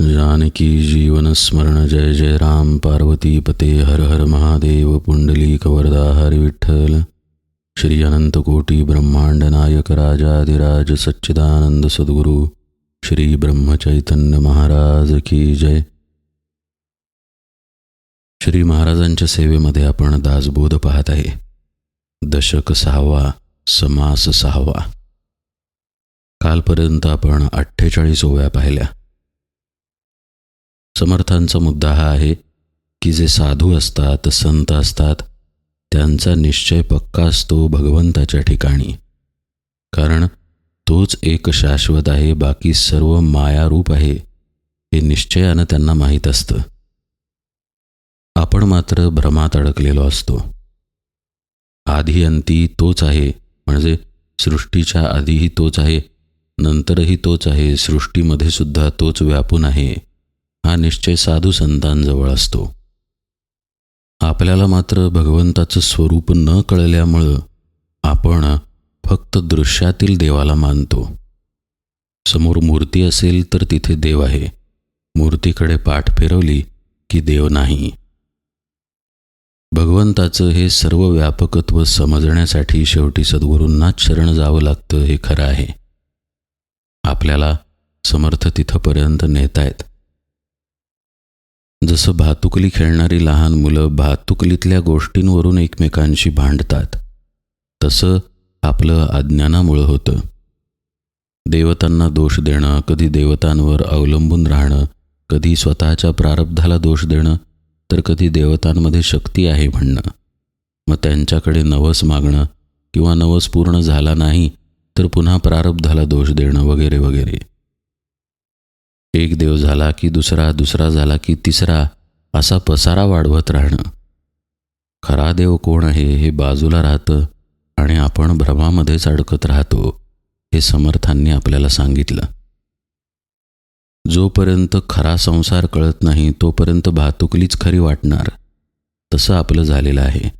जानकी जीवन स्मरण जय जय राम। पार्वती पते हर हर महादेव। पुंडली कवरदा हर विठ्ठल। श्री अनंतकोटी ब्रह्मांड नायक राजाधिराज सच्चिदानंद सद्गुरु। श्री ब्रह्मचैतन्य महाराज की जय। श्री महाराजांच्या सेवेमध्ये आपण दासबोध पाहत आहे. दशक सहावा समास सहावा. कालपर्यंत आपण अठ्ठेचाळीस ओव्या पाहिल्या. समर्थांचा मुद्दा हा आहे की जे साधू असतात संत असतात त्यांचा निश्चय पक्का असतो भगवंताच्या ठिकाणी. कारण तोच एक शाश्वत आहे बाकी सर्व मायारूप आहे हे निश्चयानं त्यांना माहीत असतं. आपण मात्र भ्रमात अडकलेलो असतो. आधी अंती तोच आहे म्हणजे सृष्टीच्या आधीही तोच आहे नंतरही तोच आहे सृष्टीमध्ये सुद्धा तोच व्यापून आहे. हा निश्चय साधू संतांजवळ असतो. आपल्याला मात्र भगवंताचं स्वरूप न कळल्यामुळं आपण फक्त दृश्यातील देवाला मानतो. समोर मूर्ती असेल तर तिथे देव आहे. मूर्तीकडे पाठ फिरवली की देव नाही. भगवंताचं हे सर्व व्यापकत्व समजण्यासाठी शेवटी सद्गुरूंनाच शरण जावं लागतं हे खरं आहे. आपल्याला समर्थ तिथंपर्यंत नेतायत. जसं भातुकली खेळणारी लहान मुलं भातुकलीतल्या गोष्टींवरून एकमेकांशी भांडतात तसं आपलं अज्ञानामुळं होतं. देवतांना दोष देणं कधी देवतांवर अवलंबून राहणं कधी स्वतःच्या प्रारब्धाला दोष देणं तर कधी देवतांमध्ये शक्ती आहे म्हणणं. मग त्यांच्याकडे नवस मागणं किंवा नवस पूर्ण झाला नाही तर पुन्हा प्रारब्धाला दोष देणं वगैरे वगैरे. एक देव झाला की दुसरा दुसरा झाला की तिसरा असा पसारा वाढवत राहणं. खरा देव कोण आहे हे बाजूला राहतं आणि आपण भ्रमामध्येच अडकत राहतो हे समर्थांनी आपल्याला सांगितलं. जोपर्यंत खरा संसार कळत नाही तोपर्यंत भातुकलीच खरी वाटणार. तसं आपलं झालेलं आहे.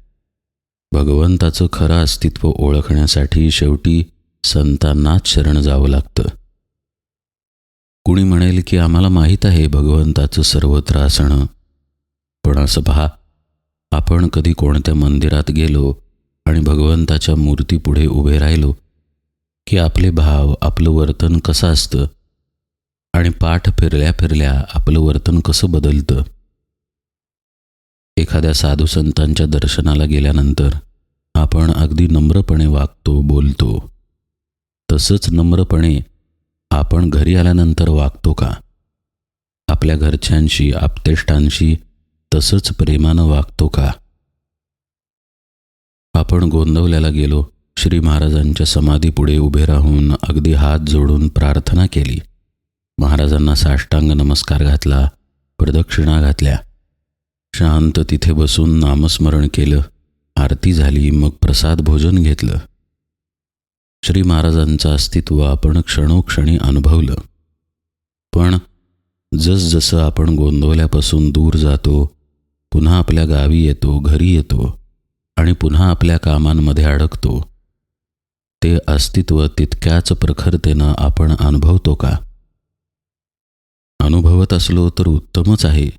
भगवंताचं खरं अस्तित्व ओळखण्यासाठी शेवटी संतांनाच शरण जावं लागतं. कुणी म्हणेल की आम्हाला माहीत आहे भगवंताचं सर्वत्र असणं पण असं पहा आपण कधी कोणत्या मंदिरात गेलो आणि भगवंताच्या मूर्तीपुढे उभे राहिलो की आपले भाव आपलं वर्तन कसं असतं? आणि पाठ फिरल्या फिरल्या आपलं वर्तन कसं बदलतं? एखाद्या साधू संतांच्या दर्शनाला गेल्यानंतर आपण अगदी नम्रपणे वागतो बोलतो. तसंच नम्रपणे आपण घरी आल्यानंतर वागतो का? आपल्या घरच्यांशी आपतेष्टांशी तसंच प्रेमानं वागतो का? आपण गोंदवल्याला गेलो श्री महाराजांच्या समाधीपुढे उभे राहून अगदी हात जोडून प्रार्थना केली. महाराजांना साष्टांग नमस्कार घातला प्रदक्षिणा घातल्या. शांत तिथे बसून नामस्मरण केलं आरती झाली मग प्रसाद भोजन घेतलं. श्री महाराजांचं अस्तित्व आपण क्षणोक्षणी अनुभवलं. पण जसजसं आपण गोंधवल्यापासून दूर जातो पुन्हा आपल्या गावी येतो घरी येतो आणि पुन्हा आपल्या कामांमध्ये अडकतो ते अस्तित्व तितक्याच प्रखरतेनं आपण अनुभवतो का? अनुभवत असलो तर उत्तमच आहे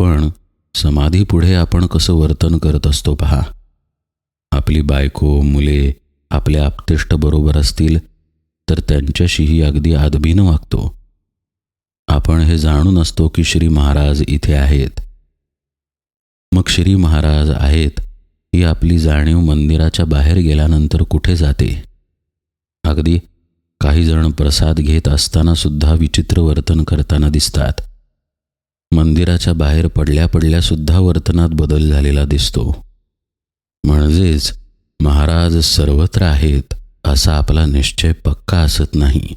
पण समाधीपुढे आपण कसं वर्तन करत असतो पहा. आपली बायको मुले आपल्या आपतिष्ट बरोबर असतील तर त्यांच्याशीही अगदी आदबीनं वागतो. आपण हे जाणून असतो की श्री महाराज इथे आहेत. मग श्री महाराज आहेत ही आपली जाणीव मंदिराच्या बाहेर गेल्यानंतर कुठे जाते? अगदी काही जण प्रसाद घेत असताना सुद्धा विचित्र वर्तन करताना दिसतात. मंदिराच्या बाहेर पडल्या पडल्या सुद्धा वर्तनात बदल झालेला दिसतो. म्हणजेच महाराज सर्वत्र आहेत असा आपला निश्चय पक्का असत नाही.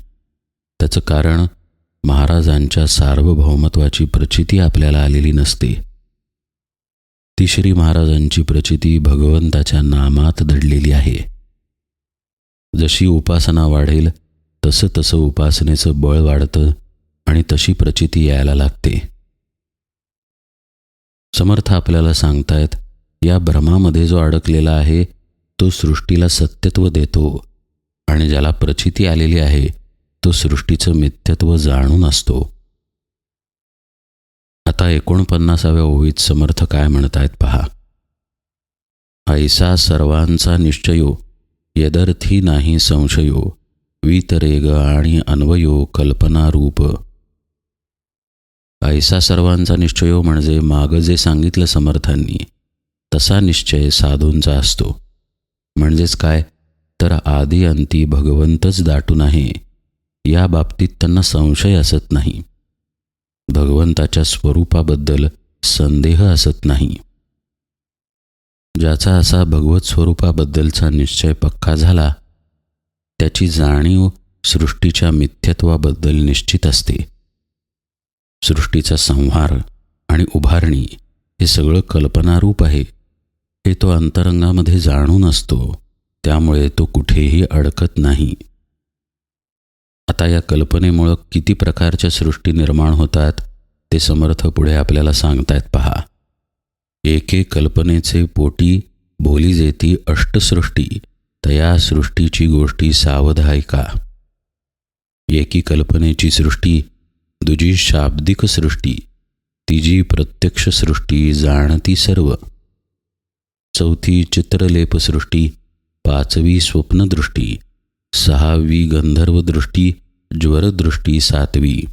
त्याचं कारण महाराजांच्या सार्वभौमत्वाची प्रचिती आपल्याला आलेली नसते. ती श्री महाराजांची प्रचिती भगवंताच्या नामात दडलेली आहे. जशी उपासना वाढेल तसं तसं उपासनेचं बळ वाढतं आणि तशी प्रचिती यायला लागते. समर्थ आपल्याला सांगतायत या भ्रमामध्ये जो अडकलेला आहे तो सृष्टीला सत्यत्व देतो आणि ज्याला प्रचिती आलेली आहे तो सृष्टीचं मिथ्यत्व जाणून असतो. आता एकोणपन्नासाव्या ओळीत समर्थ काय म्हणतायत पहा. ऐसा सर्वांचा निश्चयो यदर्थी नाही संशयो वितरेग आणि अन्वयो कल्पनारूप. ऐसा सर्वांचा निश्चयो म्हणजे मागं जे सांगितलं समर्थांनी तसा निश्चय साधूंचा असतो. म्हणजेच काय? तर आधी अंती भगवंतच दाटून आहे. या बाबतीत त्यांना संशय असत नाही. भगवंताच्या स्वरूपाबद्दल संदेह असत नाही. ज्याचा असा भगवत स्वरूपाबद्दलचा निश्चय पक्का झाला त्याची जाणीव सृष्टीच्या मिथ्यत्वाबद्दल निश्चित असते. सृष्टीचा संहार आणि उभारणी हे सगळं कल्पनारूप आहे. हे तो अंतरंगामध्ये जाणून असतो त्यामुळे तो कुठेही अडकत नाही. आता या कल्पनेमुळं किती प्रकारच्या सृष्टी निर्माण होतात ते समर्थ पुढे आपल्याला सांगतायत पहा. एके कल्पनेचे पोटी बोली जेती अष्टसृष्टी तया सृष्टीची गोष्टी सावध ऐका एकी कल्पनेची सृष्टी दुजी शाब्दिक सृष्टी तिजी प्रत्यक्ष सृष्टी जाणती सर्व. चौथी चित्रलेपसृष्टी पाचवी स्वप्नदृष्टी, सहावी गंधर्वदृष्टी, ज्वरदृष्टी, सातवी।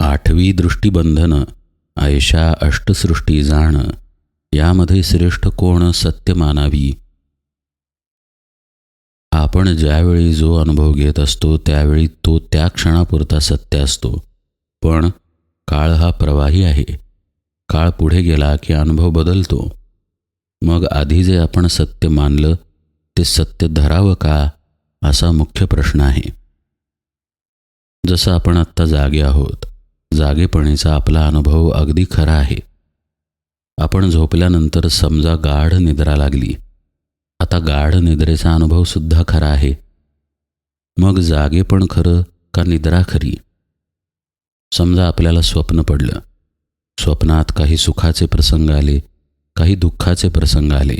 आठवी दृष्टीबंधन ऐशा अष्टसृष्टी जाण, यामध्ये श्रेष्ठ कोण सत्य मानावी आपण ज्यावेळी जो अनुभव घेत असतो, त्यावेळी तो त्या क्षणापुरता सत्य असतो. पण काळ हा प्रवाही आहे. काळ पुढे गेला की अनुभव बदलतो. मग आधी जे आपण सत्य मानलं ते सत्य धरावं का असा मुख्य प्रश्न आहे. जसं आपण आत्ता जागे आहोत जागेपणीचा आपला अनुभव अगदी खरा आहे. आपण झोपल्यानंतर समजा गाढ निद्रा लागली. आता गाढ निद्रेचा अनुभवसुद्धा खरा आहे. मग जागे पण खरं का निद्रा खरी? समजा आपल्याला स्वप्न पडलं. स्वप्नात काही सुखाचे प्रसंग आले काही दुःखाचे प्रसंग आले.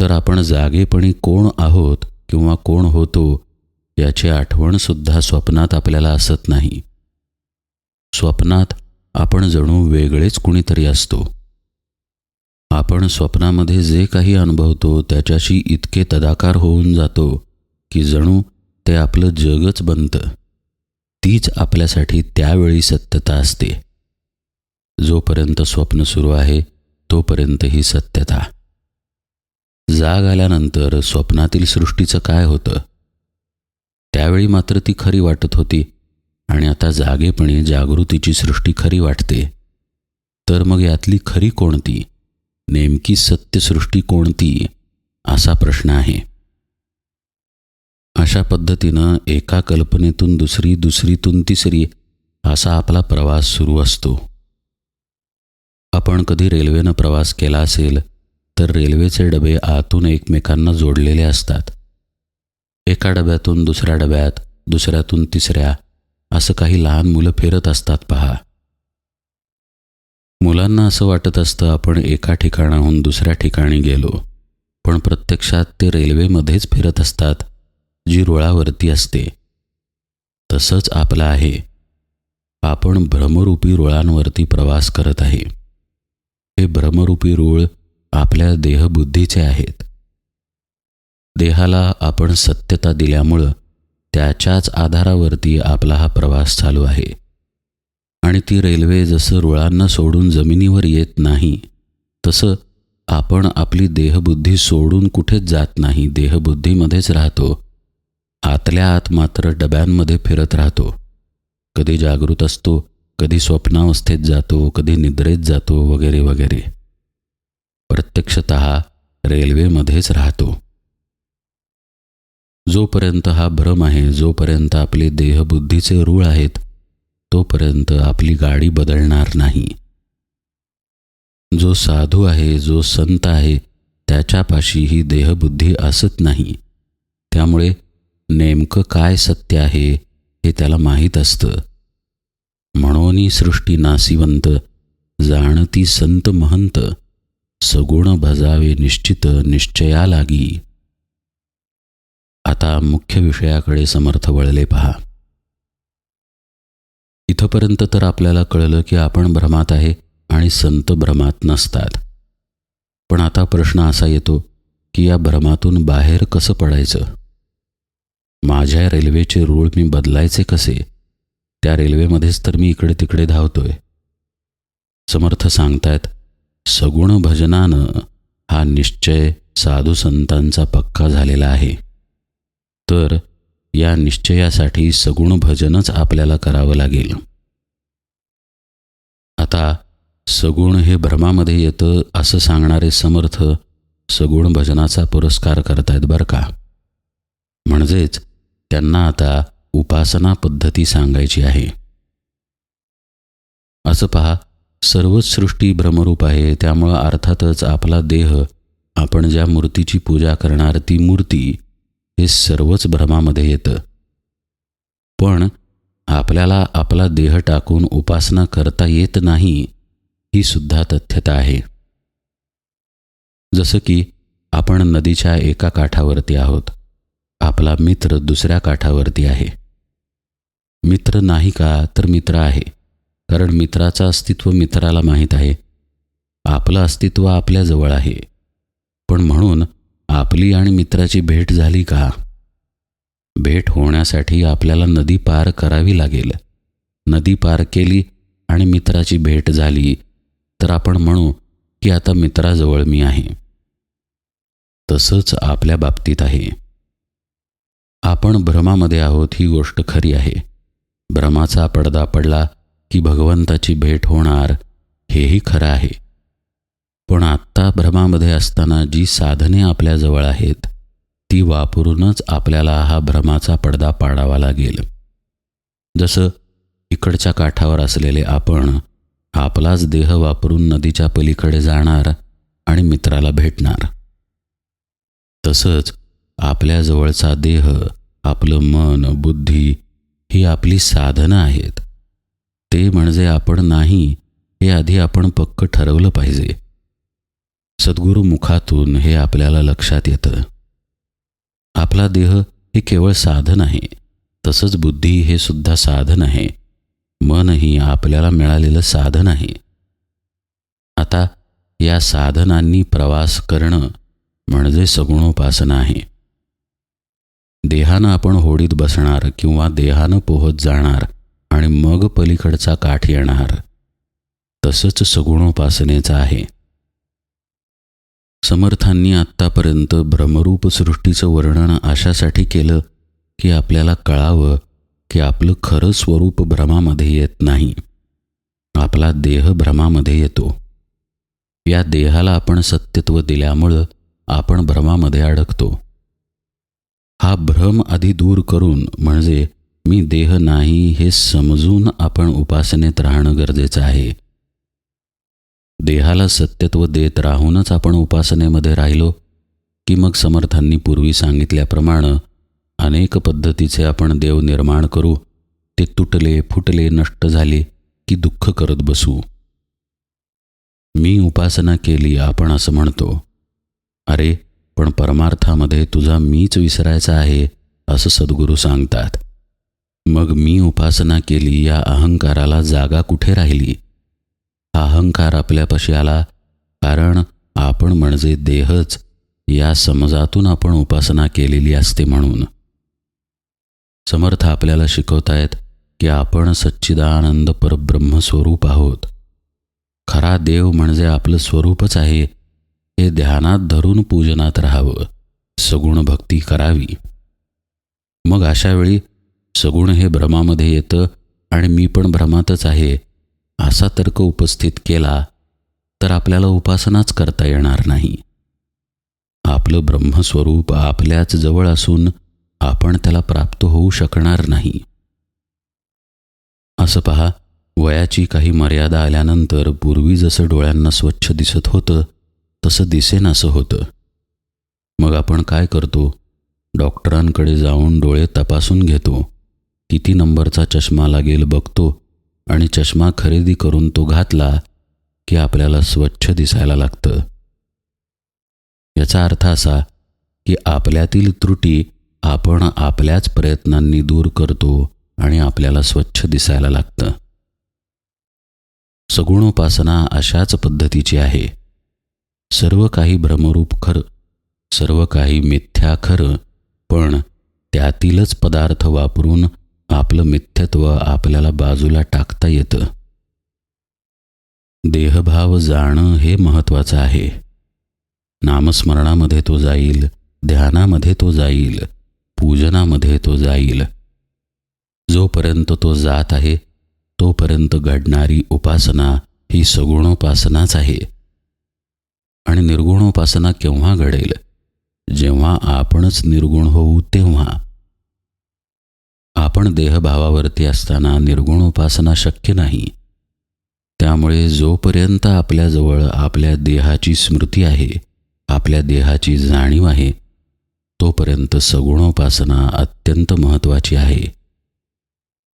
तर आपण जागेपणी कोण आहोत किंवा कोण होतो याची आठवणसुद्धा स्वप्नात आपल्याला असत नाही. स्वप्नात आपण जणू वेगळेच कुणीतरी असतो. आपण स्वप्नामध्ये जे काही अनुभवतो त्याच्याशी इतके तदाकार होऊन जातो की जणू ते आपलं जगच बनतं. तीच आपल्यासाठी त्यावेळी सत्यता असते. जोपर्यंत स्वप्न सुरू आहे तोपर्यंत ही सत्यता. जाग आल्यानंतर स्वप्नातील सृष्टीचं काय होतं? त्यावेळी मात्र ती खरी वाटत होती आणि आता जागेपणी जागृतीची सृष्टी खरी वाटते. तर मग यातली खरी कोणती? नेमकी सत्यसृष्टी कोणती? असा प्रश्न आहे. अशा पद्धतीनं एका कल्पनेतून दुसरी दुसरीतून तिसरी असा आपला प्रवास सुरू असतो. आपण कधी रेल्वेनं प्रवास केला असेल तर रेल्वेचे डबे आतून एकमेकांना जोडलेले असतात. एका डब्यातून दुसऱ्या डब्यात दुसऱ्यातून तिसऱ्या असं काही लहान मुलं फिरत असतात पहा. मुलांना असं वाटत असतं आपण एका ठिकाणाहून दुसऱ्या ठिकाणी गेलो पण प्रत्यक्षात ते रेल्वेमध्येच फिरत असतात जी रुळावरती असते. तसंच आपलं आहे. आपण भ्रमरूपी रुळांवरती प्रवास करत आहे. हे भ्रमरूपी रूळ आपल्या देहबुद्धीचे आहेत. देहाला आपण सत्यता दिल्यामुळं त्याच्याच आधारावरती आपला हा प्रवास चालू आहे. आणि ती रेल्वे जसं रुळांना सोडून जमिनीवर येत नाही तसं आपण आपली देहबुद्धी सोडून कुठेच जात नाही देहबुद्धीमध्येच राहतो. आतल्या आत मात्र डब्यांमध्ये फिरत राहतो. कधी जागृत असतो कधी स्वप्नावस्थेत जातो कधी निद्रेत जातो वगैरे वगैरे. प्रत्यक्षत रेल्वेमध्येच राहतो. जोपर्यंत हा भ्रम आहे जोपर्यंत आपले देहबुद्धीचे रूळ आहेत तोपर्यंत आपली गाडी बदलणार नाही. जो साधू आहे जो संत आहे त्याच्यापाशी ही देहबुद्धी असत नाही. त्यामुळे नेमकं काय सत्य आहे हे त्याला माहीत असतं. म्हणून सृष्टी नासिवंत जाणती संत महंत सगुण भजावे निश्चित निश्चया लागी. आता मुख्य विषयाकडे समर्थ वळले पहा. इथंपर्यंत तर आपल्याला कळलं की आपण भ्रमात आहे आणि संत भ्रमात नसतात. पण आता प्रश्न असा येतो की या भ्रमातून बाहेर कसं पडायचं? माझ्या रेल्वेचे रूळ मी बदलायचे कसे? त्या रेल्वेमध्येच तर मी इकडे तिकडे धावतोय. समर्थ सांगतायत सगुण भजनानं हा निश्चय साधू संतांचा पक्का झालेला आहे. तर या निश्चयासाठी सगुण भजनच आपल्याला करावं लागेल. आता सगुण हे भ्रमामध्ये येतं असं सांगणारे समर्थ सगुण भजनाचा पुरस्कार करतायत बरं का? म्हणजेच त्यांना आता उपासना पद्धती सांगायची आहे. असं पहा सर्वच सृष्टी भ्रमरूप आहे त्यामुळं अर्थातच आपला देह आपण ज्या मूर्तीची पूजा करणार ती मूर्ती हे सर्वच भ्रमामध्ये येतं. पण आपल्याला आपला देह टाकून उपासना करता येत नाही ही सुद्धा तथ्यता आहे. जसं की आपण नदीच्या एका काठावरती आहोत. आपला मित्र दुसऱ्या काठावरती आहे. मित्र नाही का तर मित्र आहे. कारण मित्राचं अस्तित्व मित्राला माहीत आहे. आपलं अस्तित्व आपल्याजवळ आहे. पण म्हणून आपली आणि मित्राची भेट झाली का? भेट होण्यासाठी आपल्याला नदी पार करावी लागेल. नदी पार केली आणि मित्राची भेट झाली तर आपण म्हणू की आता मित्राजवळ मी आहे. तसंच आपल्या बाबतीत आहे. आपण भ्रमामध्ये आहोत ही गोष्ट खरी आहे. भ्रमाचा पडदा पडला की भगवंताची भेट होणार हेही खरं आहे. पण आत्ता भ्रमामध्ये असताना जी साधने आपल्याजवळ आहेत ती वापरूनच आपल्याला हा भ्रमाचा पडदा पाडावा लागेल. जसं इकडच्या काठावर असलेले आपण आपलाच देह वापरून नदीच्या पलीकडे जाणार आणि मित्राला भेटणार. तसंच आपल्याजवळचा देह आपलं मन बुद्धी ही आपली साधनं आहेत. ते म्हणजे आपण नाही हे आधी आपण पक्क ठरवलं पाहिजे. सद्गुरू मुखातून हे आपल्याला लक्षात येतं. आपला देह हे केवळ साधन आहे. तसंच बुद्धी हे सुद्धा साधन आहे. मनही आपल्याला मिळालेलं साधन आहे. आता या साधनांनी प्रवास करणं म्हणजे सगुणोपासना आहे. देहानं आपण होडीत बसणार किंवा देहानं पोहत जाणार आणि मग पलीकडचा काठ येणार. तसंच सगुणोपासनेचं आहे. समर्थांनी आत्तापर्यंत भ्रमरूप सृष्टीचं वर्णन अशासाठी केलं की आपल्याला कळावं की आपलं खरं स्वरूप भ्रमामध्ये येत नाही. आपला देह भ्रमामध्ये येतो. या देहाला आपण सत्यत्व दिल्यामुळं आपण भ्रमामध्ये अडकतो. हा भ्रम आधी दूर करून म्हणजे मी देह नाही हे समजून आपण उपासनेत राहणं गरजेचं आहे. देहाला सत्यत्व देत राहूनच आपण उपासनेमध्ये राहिलो की मग समर्थांनी पूर्वी सांगितल्याप्रमाणे अनेक पद्धतीचे आपण देव निर्माण करू ते तुटले फुटले नष्ट झाले की दुःख करत बसू. मी उपासना केली आपण असं म्हणतो. अरे पण परमार्थामध्ये तुझा मीच विसरायचा आहे असं सद्गुरू सांगतात. मग मी उपासना केली या अहंकाराला जागा कुठे राहिली? हा अहंकार आपल्यापाशी आला कारण आपण म्हणजे देहच या समजातून आपण उपासना केलेली असते म्हणून. समर्थ आपल्याला शिकवतायत की आपण सच्चिदानंद परब्रह्मस्वरूप आहोत. खरा देव म्हणजे आपलं स्वरूपच आहे हे ध्यानात धरून पूजनात राहावं. सगुण भक्ती करावी. मग अशा वेळी सगुण हे भ्रमामध्ये येतं आणि मी पण भ्रमातच आहे असा तर्क उपस्थित केला तर आपल्याला उपासनाच करता येणार नाही. आपलं ब्रह्मस्वरूप आपल्याच जवळ असून आपण त्याला प्राप्त होऊ शकणार नाही. असं पहा वयाची काही मर्यादा आल्यानंतर पूर्वी जसं डोळ्यांना स्वच्छ दिसत होतं तसं दिसेन असं होतं. मग आपण काय करतो? डॉक्टरांकडे जाऊन डोळे तपासून घेतो. किती नंबरचा चष्मा लागेल बघतो आणि चष्मा खरेदी करून तो घातला की आपल्याला स्वच्छ दिसायला लागतं. याचा अर्थ असा की आपल्यातील त्रुटी आपण आपल्याच प्रयत्नांनी दूर करतो आणि आपल्याला स्वच्छ दिसायला लागतं. सगुणोपासना अशाच पद्धतीची आहे. सर्व काही भ्रमरूप खरं सर्व काही मिथ्या खरं पण त्यातीलच पदार्थ वापरून आपलं मिथ्यत्व आपल्याला बाजूला टाकता येतं. देहभाव जाणं हे महत्त्वाचं आहे. नामस्मरणामध्ये तो जाईल ध्यानामध्ये तो जाईल पूजनामध्ये तो जाईल. जोपर्यंत तो जात आहे तोपर्यंत घडणारी उपासना ही सगुणोपासनाच आहे. आणि निर्गुणोपासना केव्हा घडेल? जेव्हा आपणच निर्गुण होऊ तेव्हा. आपण देहभावावरती असताना निर्गुणोपासना शक्य नाही. त्यामुळे जोपर्यंत आपल्याजवळ आपल्या देहाची स्मृती आहे आपल्या देहाची जाणीव आहे तोपर्यंत सगुणोपासना अत्यंत महत्त्वाची आहे.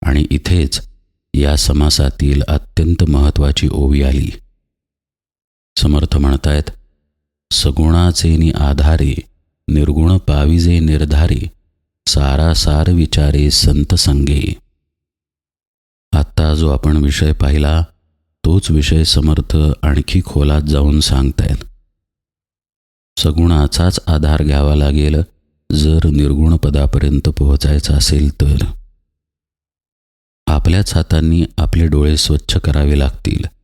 आणि इथेच या समासातील अत्यंत महत्त्वाची ओवी आली. समर्थ म्हणतायत सगुणाचे नि आधारे निर्गुण पाविजे निर्धारे सारासार विचारे संत संगे. आत्ता जो आपण विषय पाहिला तोच विषय समर्थ आणखी खोलात जाऊन सांगतायत. सगुणाचाच आधार घ्यावा लागेल जर निर्गुण पदापर्यंत पोहोचायचं असेल तर. आपल्याच हातांनी आपले डोळे स्वच्छ करावे लागतील.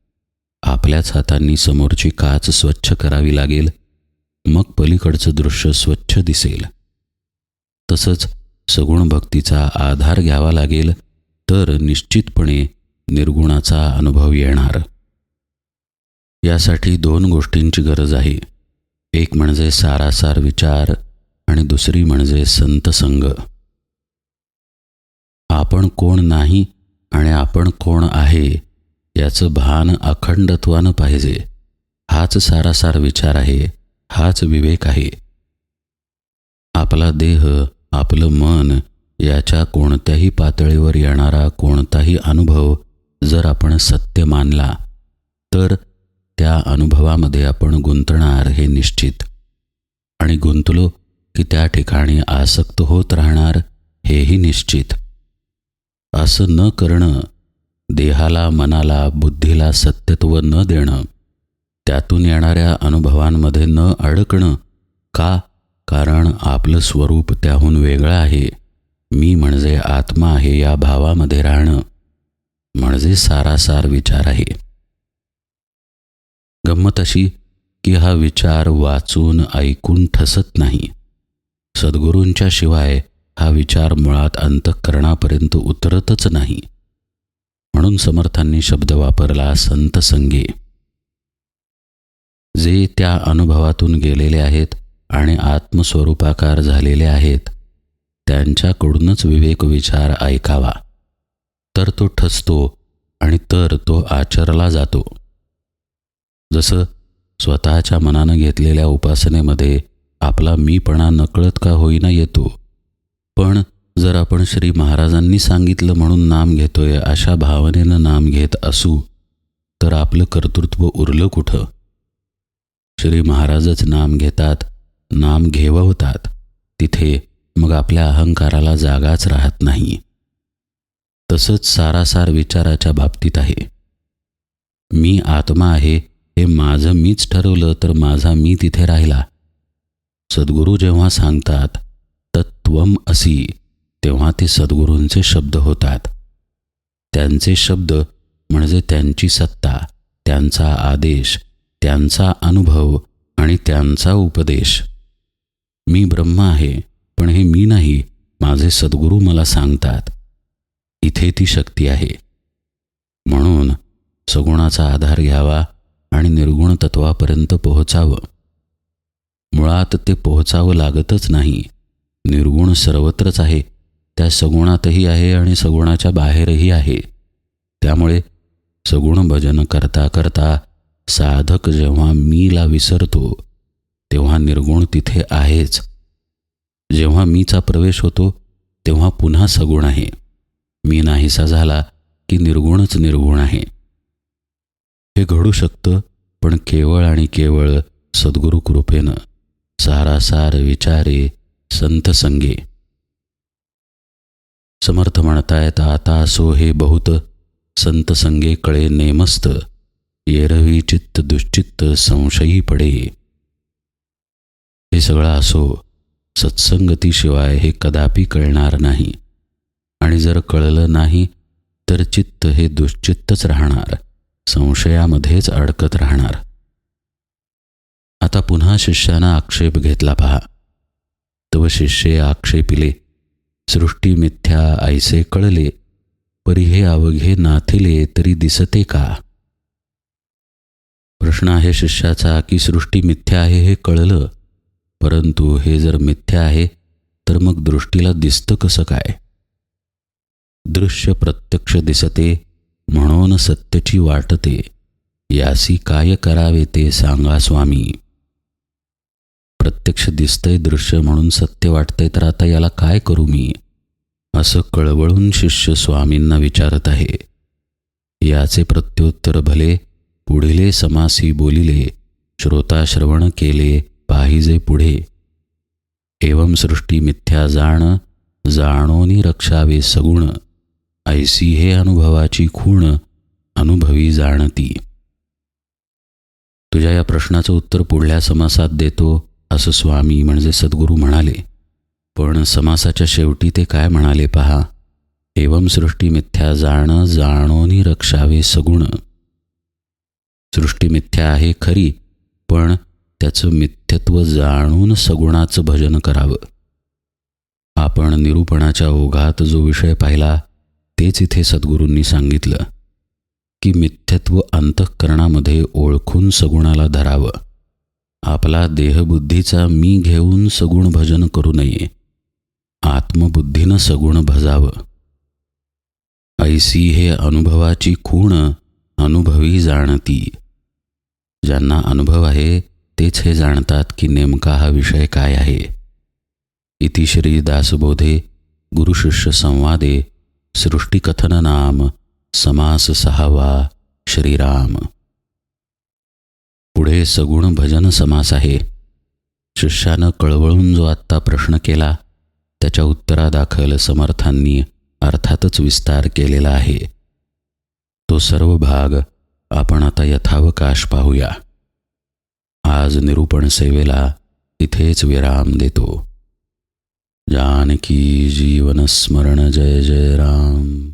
आपल्याच हातांनी समोरची काच स्वच्छ करावी लागेल मग पलीकडचं दृश्य स्वच्छ दिसेल. तसंच सगुण भक्तीचा आधार घ्यावा लागेल तर निश्चितपणे निर्गुणाचा अनुभव येणार. यासाठी दोन गोष्टींची गरज आहे. एक म्हणजे सारासार विचार आणि दुसरी म्हणजे संत संग आपण कोण नाही आणि आपण कोण आहे याचं भान अखंडत्वानं पाहिजे. हाच सारासार विचार आहे हाच विवेक आहे. आपला देह आपलं मन याच्या कोणत्याही पातळीवर येणारा कोणताही अनुभव जर आपण सत्य मानला तर त्या अनुभवामध्ये आपण गुंतणार हे निश्चित. आणि गुंतलो की त्या ठिकाणी आसक्त होत राहणार हेही निश्चित. असं न करणं देहाला मनाला बुद्धीला सत्यत्व न देणं त्यातून येणाऱ्या अनुभवांमध्ये न अडकणं का? कारण आपलं स्वरूप त्याहून वेगळं आहे. मी म्हणजे आत्मा आहे या भावामध्ये राहणं. म्हणजे सारासार विचार आहे. गंमत अशी की हा विचार वाचून ऐकून ठसत नाही. सद्गुरूंच्या शिवाय हा विचार मुळात अंतःकरणापर्यंत उतरतच नाही. म्हणून समर्थांनी शब्द वापरला संत संगी. जे त्या अनुभवातून गेलेले आहेत आणि आत्मस्वरूपाकार झालेले आहेत त्यांच्याकडूनच विवेक विचार ऐकावा. तर तो ठसतो आणि तर तो आचरला जातो. जसं स्वतःच्या मनानं घेतलेल्या उपासनेमध्ये आपला मीपणा नकळत का होईना येतो पण जर आपण श्री महाराजांनी सांगितलं म्हणून नाम घेतोय अशा भावनेनं नाम घेत असू तर आपलं कर्तृत्व उरलं कुठं? श्री महाराजच नाम घेतात नाम घेवतात तिथे मग आपल्या अहंकाराला जागाच राहत नाही. तसंच सारासार विचाराच्या बाबतीत आहे. मी आत्मा आहे हे माझं मीच ठरवलं तर माझा मी तिथे राहिला. सद्गुरू जेव्हा सांगतात तत्वम असी. तेव्हा ते सद्गुरूंचे शब्द होतात. त्यांचे शब्द म्हणजे त्यांची सत्ता त्यांचा आदेश त्यांचा अनुभव आणि त्यांचा उपदेश. मी ब्रह्म आहे पण हे मी नाही माझे सद्गुरू मला सांगतात. इथे ती शक्ती आहे. म्हणून सगुणाचा आधार घ्यावा आणि निर्गुण तत्वापर्यंत पोहोचावं. मुळात ते पोहोचावं लागतच नाही. निर्गुण सर्वत्रच आहे त्या सगुणातही आहे आणि सगुणाच्या बाहेरही आहे. त्यामुळे सगुण भजन करता करता साधक जेव्हा मीला विसरतो तेव्हा निर्गुण तिथे आहेच. जेव्हा मीचा प्रवेश होतो तेव्हा पुन्हा सगुण आहे. मी नाहीसा झाला की निर्गुणच निर्गुण आहे. हे घडू शकतं पण केवळ आणि केवळ सद्गुरू कृपेनं सारासार विचारे संत संगे. समर्थ म्हणतायत आता सो हे बहुत संत संगे कळे नेमस्त येरवी चित्त दुश्चित्त संशयी पडे. हे सगळं असो सत्संगतीशिवाय हे कदापि कळणार नाही. आणि जर कळलं नाही तर चित्त हे दुश्चित्तच राहणार संशयामध्येच अडकत राहणार. आता पुन्हा शिष्यानं आक्षेप घेतला पहा. तव शिष्ये आक्षेपिले सृष्टी मिथ्या ऐसे कळले परी हे अवघे नाथिले तरी दिसते का? प्रश्न आहे शिष्याचा की सृष्टी मिथ्या आहे हे कळलं परंतु हे जर मिथ्या आहे तर मग दृष्टीला दिसतं कसं काय? दृश्य प्रत्यक्ष दिसते म्हणून सत्यची वाटते. यासी काय करावे ते सांगा स्वामी. प्रत्यक्ष दिसतंय दृश्य म्हणून सत्य वाटतंय तर आता याला काय करू मी? असं कळवळून शिष्य स्वामींना विचारत आहे. याचे प्रत्युत्तर भले पुढिले समासी बोलिले श्रोता श्रवण केले पाहिजे पुढे. एवं सृष्टी मिथ्या जाण जाणोनी रक्षावे सगुण ऐसी हे अनुभवाची खूण अनुभवी जाणती. तुझ्या या प्रश्नाचं उत्तर पुढल्या समासात देतो असं स्वामी म्हणजे सद्गुरू म्हणाले. पण समासाच्या शेवटी ते काय म्हणाले पहा? एवं सृष्टी मिथ्या जाण जाणोनी रक्षावे सगुण. सृष्टी मिथ्या आहे खरी पण त्याचं मिथ्यत्व जाणून सगुणाचं भजन करावं. आपण निरूपणाच्या ओघात जो विषय पाहिला तेच इथे सद्गुरूंनी सांगितलं की मिथ्यत्व अंतःकरणामध्ये ओळखून सगुणाला धरावं. आपला देहबुद्धीचा मी घेऊन सगुण भजन करू नये. आत्मबुद्धीनं सगुण भजावं. ऐसी हे अनुभवाची खूण अनुभवी जाणती. ज्यांना अनुभव आहे तेच हे जाणतात की नेमका हा विषय काय आहे. इतिश्री दासबोधे गुरुशिष्य संवादे सृष्टिकथन नाम समास सहावा श्रीराम. पुढे सगुण भजन समास आहे. शिष्यानं कळवळून जो आत्ता प्रश्न केला त्याच्या उत्तरादाखल समर्थांनी अर्थातच विस्तार केलेला आहे. तो सर्व भाग आपण आता यथावकाश पाहूया. आज निरूपण सेवेला इथेच विराम देतो. जानकी जीवन स्मरण जय जय राम.